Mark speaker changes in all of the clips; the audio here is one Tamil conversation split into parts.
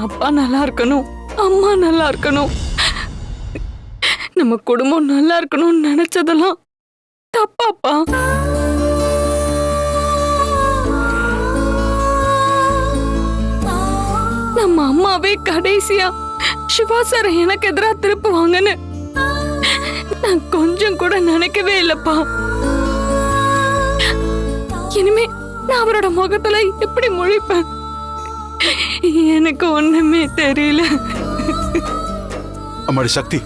Speaker 1: என் அப்பா நல்லா இருக்கணும் அம்மா நல்லா இருக்கணும் நம்ம குடும்பம் நல்லா இருக்கணும்னு நினைச்சதெல்லாம் தப்பாப்பா. நம்ம அம்மாவே கடைசியா சிவா சார் எனக்கு எதிரா திருப்புவாங்கன்னு நான் கொஞ்சம் கூட நினைக்கவே இல்லப்பா. இனிமே நான் அவரோட முகத்துல எப்படி முழிப்பேன்? எனக்கு ஒண்ணுமே தெரியல.
Speaker 2: அம்மாடி சக்தி.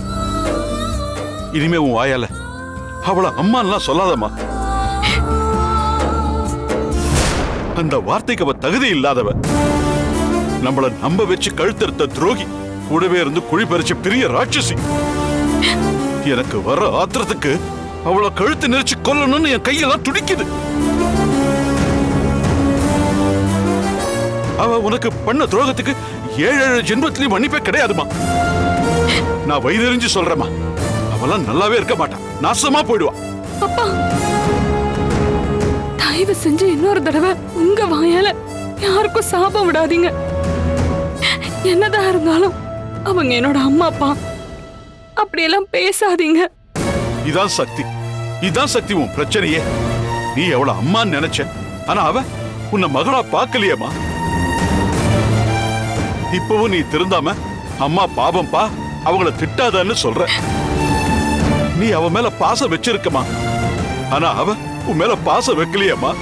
Speaker 2: இனிமே உன் வாயால அவள அம்மான்லாம் சொல்லாதம்மா. அந்த வார்த்தைக்கு அவ தகுதி இல்லாதவ. நம்மள நம்ப வச்சு கழுத்தறுத்த துரோகி கூடவே இருந்து குழி பறிச்சு பெரிய ராட்சசி. எனக்கு வர ஆத்திரத்துக்கு அவளை கழுத்து நெரிச்சு கொல்லணும்னு என் கையெல்லாம் துடிக்குது. அவ உனக்கு பண்ண துரோகத்துக்கு ஏழு ஏழு ஜென்மத்திலையும் மன்னிப்பே கிடையாதுமா. நான் வயிறறிஞ்சு சொல்றேம்மா. அவெல்லாம் நல்லாவே இருக்க மாட்டான் நாசமா போயிடுவா.
Speaker 1: அப்பா தயவு செஞ்சு இன்னொரு தடவை உங்க வாயால யாருக்கும் சாபம் விடாதீங்க. என்னதான் இருந்தாலும் அவங்க என்னோட அம்மா அப்பா அப்படியெல்லாம் பேசாதீங்க.
Speaker 2: இதான் சக்தி. இதான் சக்தி உன் பிரச்சனையே. நீ அவள அம்மான்னு நினைச்ச. ஆனா அவ உன்னை மகளா பார்க்கலையேம்மா. இப்பவும் நீ திருந்தாம அம்மா பாவம்பா அவங்கள திட்டாதன்னு சொல்ற. நீ அவ மேல பாசம் வச்சிருக்கமா? ஆனா அவ உன் மேல பாசம் வைக்கலையேம்மா.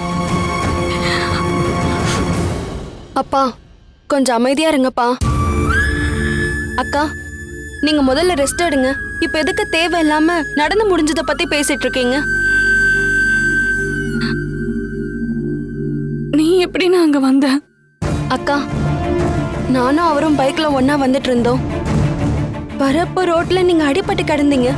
Speaker 3: அப்பா கொஞ்சம் அமைதியா இருங்கப்பா. அக்கா நீங்க முதல்ல ரெஸ்ட் எடுங்க. இப்ப எதுக்கு தேவையில்லாம நடந்து முடிஞ்சதை பத்தி பேசிட்டு இருக்கீங்க?
Speaker 1: நீ எப்படி நான் அங்க வந்த
Speaker 3: அக்கா நானும் அவரும் பைக்ல ஒண்ணா வந்துட்டு இருந்தோம் வரப்ப ரோட்ல நீங்க அடிபட்டு கிடந்தீங்க.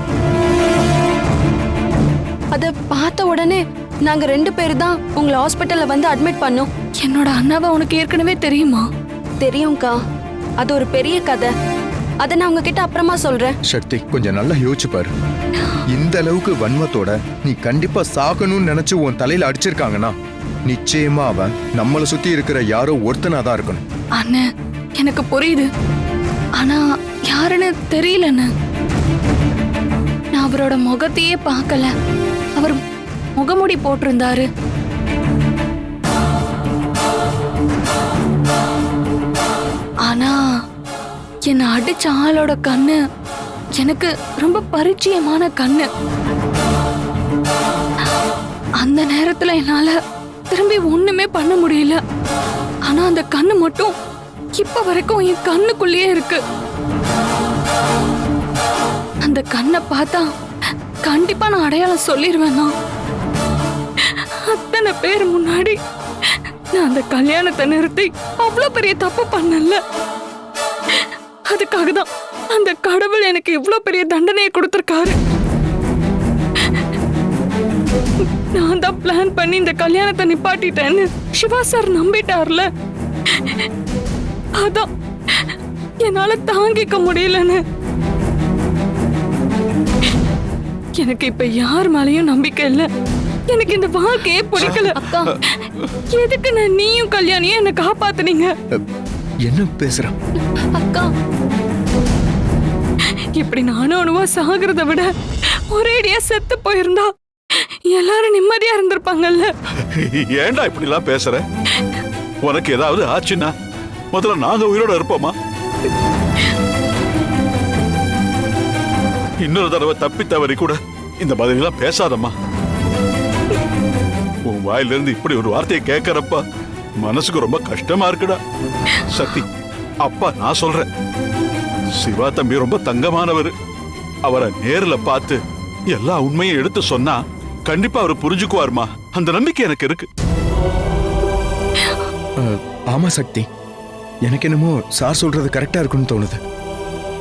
Speaker 3: அத பார்த்த உடனே நாங்க ரெண்டு பேரும் தான் உங்களை ஹாஸ்பிட்டல்ல வந்து அட்மிட் பண்ணோம்.
Speaker 1: என்னோட அண்ணாவை உனக்கு ஏற்கனவே தெரியுமா?
Speaker 3: தெரியும்க்கா. அது ஒரு பெரிய கதை. அதை நான் உங்ககிட்ட அப்புறமா சொல்றேன்.
Speaker 4: சக்தி கொஞ்சம் நல்லா யோசிச்சு பாரு. இந்த அளவுக்கு வன்மத்தோட நீ கண்டிப்பா சாகணும்னு நினைச்சு உன் தலையில அடிச்சிருக்காங்கன்னா நிச்சயமா அவன் நம்மளை சுத்தி இருக்கிற யாரோ ஒருத்தனா தான் இருக்கணும்.
Speaker 1: அண்ணே எனக்கு புரியுது. ஆனா யாருன்னு தெரியலன்னு. நான் அவரோட முகத்தையே பார்க்கல. அவர் முகமுடி போட்டிருந்தாரு. ஆனா என்னை அடிச்ச ஆளோட கண்ணு எனக்கு ரொம்ப பரிச்சயமான கண்ணு. அந்த நேரத்துல என்னால திரும்பி ஒண்ணுமே பண்ண முடியல. ஆனா அந்த கண்ணு மட்டும் இப்ப வரைக்கும் என் கண்ணுக்குள்ளேயே இருக்கு. அந்த கண்ணை பார்த்தா கண்டிப்பா நான் அடையாளம் சொல்லிடுவேன் நான் அத்தனை பேர் முன்னாடி நான் அந்த கல்யாணத்தை நிறுத்தி அவ்வளோ பெரிய தப்பு பண்ணல. அதுக்காக தான் அந்த கடவுள் எனக்கு இவ்வளோ பெரிய தண்டனையை கொடுத்துருக்காரு. நான் தான் பிளான் பண்ணி இந்த கல்யாணத்தை நிப்பாட்டிட்டேன்னு சிவா சார் நம்பிட்டார்ல. அதான். என்னால தாங்கிக்க முடியலன்னு. எனக்கு இப்ப யார் மேலயும் நம்பிக்கை இல்ல. எனக்கு இந்த வாழ்க்கையே பிடிக்கல.
Speaker 3: அக்கா.
Speaker 1: எதுக்கு நான் நீயும் கல்யாணியும் என்ன காப்பாத்துனீங்க?
Speaker 4: என்ன பேசுறான்
Speaker 3: அக்கா.
Speaker 1: இப்படி நானும் அணுவா சாகிறத விட ஒரேடியா செத்து போயிருந்தா எல்லாரும் நிம்மதியா இருந்திருப்பாங்கல்ல.
Speaker 2: ஏன்டா இப்படி எல்லாம் பேசுற? உனக்கு ஏதாவது ஆச்சுன்னா முதல்ல நாங்க உயிரோட இருப்போமா? இன்னொரு தடவை தப்பி தவறி கூட இந்த மாதிரி எல்லாம் பேசாதம்மா. உன் வாயிலிருந்து இப்படி ஒரு வார்த்தையை கேட்கறப்ப மனசுக்கு ரொம்ப கஷ்டமா இருக்குடா. சக்தி அப்பா நான் சொல்றேன். சிவா தம்பி ரொம்ப தங்கமானவர். அவரை நேர்ல பார்த்து எல்லா உண்மையும் எடுத்து சொன்னா கண்டிப்பா அவர் புரிஞ்சுக்குவாருமா. அந்த நம்பிக்கை எனக்கு இருக்கு.
Speaker 4: ஆமா சக்தி. எனக்கு என்னமோ சார் சொல்றது கரெக்டா இருக்குன்னு தோணுது.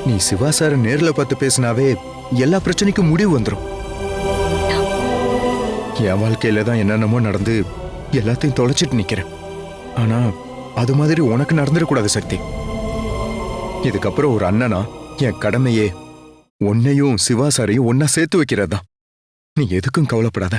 Speaker 4: நீ சிவா சார நேர்ல பார்த்து பேசினாவே எல்லா பிரச்சனைக்கும் முடிவு வந்துடும் என் வாழ்க்கையில தான் என்னென்னமோ நடந்து எல்லாத்தையும் தொலைச்சிட்டு நிக்கிறேன். ஆனா அது மாதிரி உனக்கு நடந்துடக்கூடாது சக்தி. இதுக்கப்புறம் ஒரு அண்ணனா என் கடமையே உன்னையும் சிவா சாரையும் ஒன்னா சேர்த்து வைக்கிறதா நீ எதுக்கும் கவலைப்படாத.